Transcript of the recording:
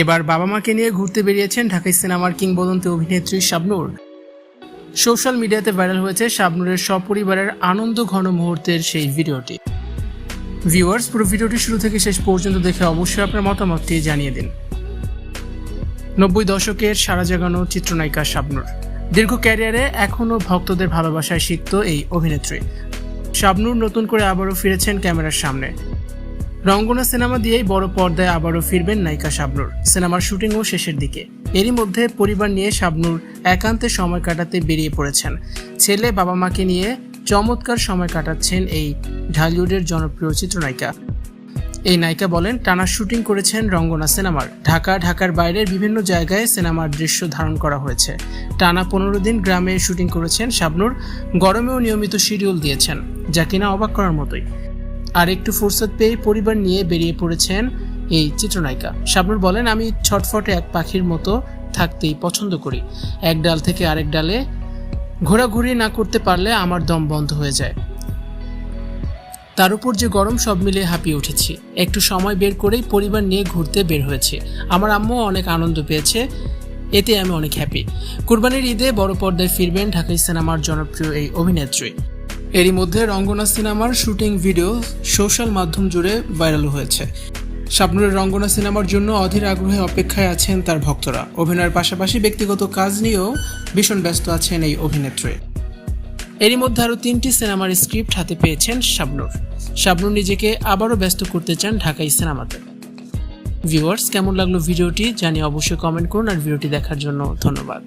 এবার বাবা মাকে নিয়ে ঘুরতে বেরিয়েছেন ঢাকাই সিনেমার কিংবদন্তি অভিনেত্রী শাবনুর। সোশ্যাল মিডিয়াতে ভাইরাল হয়েছে শাবনুরের সপরিবারের আনন্দ ঘন মুহূর্তের সেই ভিডিওটি। ভিউয়ার্স, পুরো ভিডিওটি শুরু থেকে শেষ পর্যন্ত দেখে অবশ্যই আপনার মতামতটি জানিয়ে দিন। নব্বই দশকের সারা জাগানো চিত্রনায়িকা শাবনুর। দীর্ঘ ক্যারিয়ারে এখনও ভক্তদের ভালোবাসায় সিক্ত এই অভিনেত্রী। শাবনুর নতুন করে আবারও ফিরেছেন ক্যামেরার সামনে। রঙ্গনা সিনেমা দিয়েই বড় পর্দায় আবারও ফিরবেন নায়িকা শাবনুর। সিনেমার শুটিংও শেষের দিকে। এরই মধ্যে পরিবার নিয়ে শাবনুর একান্তে সময় কাটাতে বেরিয়ে পড়েছেন। ছেলে বাবা মাকে নিয়ে চমৎকার সময় কাটাচ্ছেন এই ঢালিউডের জনপ্রিয় চিত্রনায়িকা। এই নায়িকা বলেন, টানা শুটিং করেছেন রঙ্গনা সিনেমার। ঢাকা, ঢাকার বাইরের বিভিন্ন জায়গায় সিনেমার দৃশ্য ধারণ করা হয়েছে। টানা পনেরো দিন গ্রামে শুটিং করেছেন শাবনূর, গরমেও নিয়মিত শিডিউল দিয়েছেন, যা কিনা অবাক করার মতোই। আর একটু ফুরসত পেয়ে পরিবার নিয়ে বেরিয়ে পড়েছেন এই চিত্রনায়িকা। শাবনুর বলেন, আমি ছটফটে এক পাখির মতো থাকতেই পছন্দ করি। এক ডাল থেকে আরেক ডালে ঘোরাঘুরি না করতে পারলে আমার দম বন্ধ হয়ে যায়। তার উপর যে গরম সব মিলে হাঁপিয়ে উঠেছি। একটু সময় বের করেই পরিবার নিয়ে ঘুরতে বের হয়েছে। আমার আম্মু অনেক আনন্দ পেয়েছে, এতে আমি অনেক হ্যাপি কুরবানির ঈদে বড় পর্দায় ফিরবেন ঢাকাই সিনেমার জনপ্রিয় এই অভিনেত্রী। এরই মধ্যে রঙ্গনা সিনেমার শুটিং ভিডিও সোশ্যাল মাধ্যম জুড়ে ভাইরাল হয়েছে। শাবনুরের রঙ্গনা সিনেমার জন্য অধীর আগ্রহে অপেক্ষায় আছেন তার ভক্তরা। অভিনয়ের পাশাপাশি ব্যক্তিগত কাজ নিয়েও ভীষণ ব্যস্ত আছেন এই অভিনেত্রী। এরই মধ্যে আরও তিনটি সিনেমার স্ক্রিপ্ট হাতে পেয়েছেন শাবনুর। শাবনুর নিজেকে আবারও ব্যস্ত করতে চান ঢাকাই সিনেমাতে। ভিউয়ার্স, কেমন লাগল ভিডিওটি জানিয়ে অবশ্যই কমেন্ট করুন আর ভিডিওটি দেখার জন্য ধন্যবাদ।